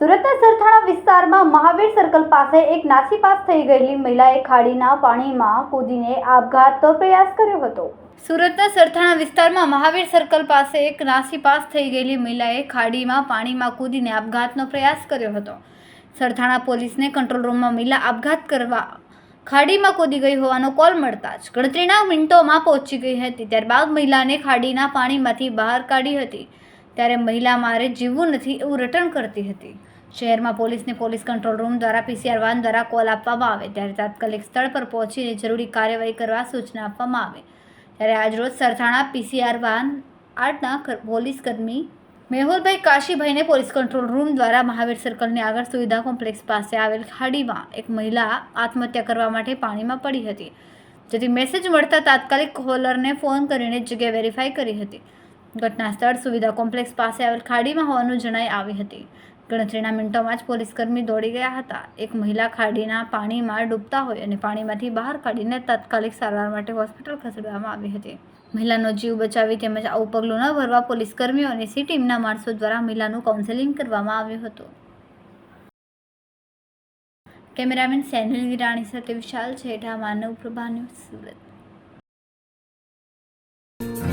સુરતના સરથાણા વિસ્તારમાં મહાવીર સર્કલ પાસે એક નાસીપાસ થઈ ગયેલી મહિલાએ ખાડીના પાણીમાં કૂદીને આપઘાતનો પ્રયાસ કર્યો હતો. સુરતના સરથાણા વિસ્તારમાં મહાવીર સર્કલ પાસે એક નાસીપાસ થઈ ગયેલી મહિલાએ ખાડીમાં પાણીમાં કૂદીને આપઘાતનો પ્રયાસ કર્યો હતો. સરથાણા પોલીસને કંટ્રોલ રૂમમાં મહિલા આપઘાત કરવા ખાડીમાં કૂદી ગઈ હોવાનો કોલ મળતા જ ગણતરીના મિનિટોમાં પહોંચી ગઈ હતી. ત્યારબાદ મહિલાને ખાડીના પાણીમાંથી બહાર કાઢી હતી. ત્યારે મહિલા મારે જીવવું નથી એવું રટણ કરતી હતી. શહેરમાં પોલીસને પોલીસ કંટ્રોલ રૂમ દ્વારા પીસીઆર વાન દ્વારા કોલ આપવામાં આવે ત્યારે તાત્કાલિક સ્થળ પર પહોંચીને જરૂરી કાર્યવાહી કરવા સૂચના આપવામાં આવે. ત્યારે આજરોજ સરથાણા પીસીઆર વાન આઠના પોલીસકર્મી પોલીસ કર્મી મેહુલભાઈ કાશીભાઈને પોલીસ કંટ્રોલ રૂમ દ્વારા મહાવીર સર્કલની આગળ સુવિધા કોમ્પ્લેક્સ પાસે આવેલ ખાડીમાં એક મહિલા આત્મહત્યા કરવા માટે પાણીમાં પડી હતી. જેથી મેસેજ મળતા તાત્કાલિક કોલરને ફોન કરીને જગ્યા વેરીફાઈ કરી હતી. ઘટના સ્થળ સુવિધા કોમ્પ્લેક્સ પાસે આવેલ ખાડીમાં હોવાનું જણાઈ આવી હતી. ગણતરીના મિનિટોમાં જ પોલીસકર્મી દોડી ગયા હતા. એક મહિલા ખાડીના પાણીમાં ડૂબતા હોય અને પાણીમાંથી બહાર કાઢીને તાત્કાલિક સારવાર માટે હોસ્પિટલ ખસેડવામાં આવી હતી. મહિલાનો જીવ બચાવી તેમજ આવું પગલું ન ભરવા પોલીસકર્મીઓ અને સી ટીમના માણસો દ્વારા મહિલાનું કાઉન્સેલિંગ કરવામાં આવ્યું હતું. કેમેરામેન સેનિલ વિરાણી સાથે વિશાલ છેઠા માનવ પ્રભા ન્યૂઝ સુરત.